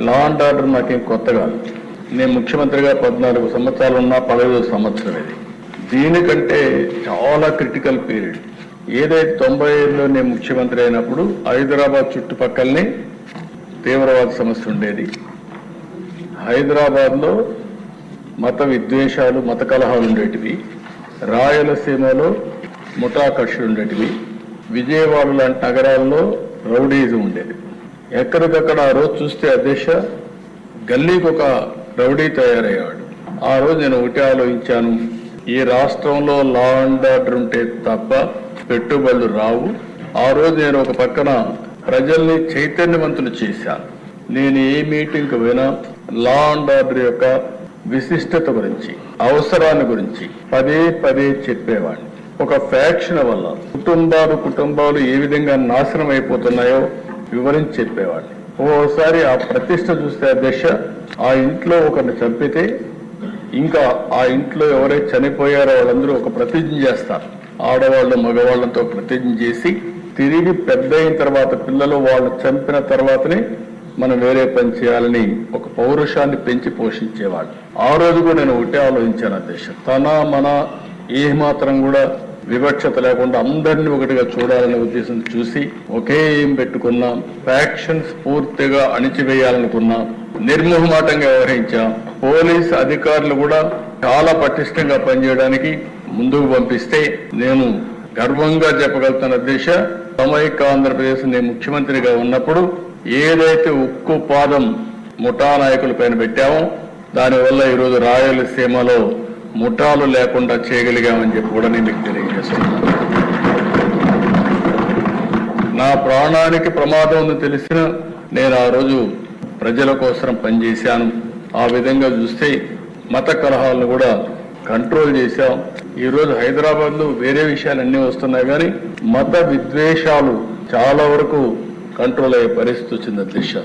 Law and order నాకేం కొత్త కాదు నేను ముఖ్యమంత్రిగా పద్నాలుగు సంవత్సరాలు ఉన్నా పదహైదు సంవత్సరం ఇది. దీనికంటే చాలా క్రిటికల్ పీరియడ్ ఏదైతే తొంభై ఏడులో నేను ముఖ్యమంత్రి అయినప్పుడు హైదరాబాద్ చుట్టుపక్కలనే తీవ్రవాద సమస్య ఉండేది. హైదరాబాద్లో మత విద్వేషాలు మత కలహాలు ఉండేటివి. రాయలసీమలో ముఠాకర్షులు ఉండేటివి. విజయవాడ లాంటి నగరాల్లో రౌడీజం ఉండేది. ఎక్కడికక్కడ ఆ రోజు చూస్తే అధ్యక్ష గల్లీకి ఒక రౌడీ తయారయ్యాడు. ఆ రోజు నేను ఒకటి ఆలోచించాను ఈ రాష్ట్రంలో లా అండ్ ఆర్డర్ ఉంటే తప్ప పెట్టుబడులు రావు. ఆ రోజు నేను ఒక పక్కన ప్రజల్ని చైతన్యవంతులు చేశాను నేను ఏ మీటింగ్కి పోయినా లా అండ్ ఆర్డర్ యొక్క విశిష్టత గురించి అవసరాన్ని గురించి పదే పదే చెప్పేవాడిని. ఒక ఫ్యాక్షన్ వల్ల కుటుంబాలు కుటుంబాలు ఏ విధంగా నాశనం అయిపోతున్నాయో వివరించి చెప్పేవాడిని. ఓసారి ఆ ప్రతిష్ట చూస్తే అధ్యక్ష ఆ ఇంట్లో ఒకరిని చంపితే ఇంకా ఆ ఇంట్లో ఎవరైతే చనిపోయారో వాళ్ళందరూ ఒక ప్రతిజ్ఞ చేస్తారు. ఆడవాళ్ళు మగవాళ్ళతో ప్రతిజ్ఞ చేసి తిరిగి పెద్ద అయిన తర్వాత పిల్లలు వాళ్ళు చంపిన తర్వాతనే మనం వేరే పని చేయాలని ఒక పౌరుషాన్ని పెంచి పోషించేవాడు. ఆ రోజు కూడా నేను ఒకటే ఆలోచించాను అధ్యక్ష తన మన ఏమాత్రం కూడా వివక్షత లేకుండా అందరినీ ఒకటిగా చూడాలనే ఉద్దేశం చూసి ఒకే ఏం పెట్టుకున్నాం? ఫ్యాక్షన్స్ పూర్తిగా అణిచివేయాలనుకున్నాం. నిర్మోహమాటంగా వ్యవహరించాం. పోలీస్ అధికారులు కూడా చాలా పటిష్టంగా పనిచేయడానికి ముందుకు పంపిస్తే నేను గర్వంగా చెప్పగలుగుతున్న దిశ సమైక్య ఆంధ్రప్రదేశ్ నేను ముఖ్యమంత్రిగా ఉన్నప్పుడు ఏదైతే ఉక్కు పాదం ముఠా నాయకుల పైన పెట్టామో దానివల్ల ఈరోజు రాయలసీమలో ముఠాలు లేకుండా చేయగలిగామని చెప్పి కూడా నేను మీకు తెలియజేస్తున్నాను. నా ప్రాణానికి ప్రమాదం ఉందని తెలిసిన నేను ఆ రోజు ప్రజల కోసం పనిచేశాను. ఆ విధంగా చూస్తే మత కలహాలను కూడా కంట్రోల్ చేశాం. ఈ రోజు వేరే విషయాలు అన్నీ వస్తున్నాయి కానీ మత విద్వేషాలు చాలా వరకు కంట్రోల్ అయ్యే పరిస్థితి వచ్చింది అధ్యక్ష.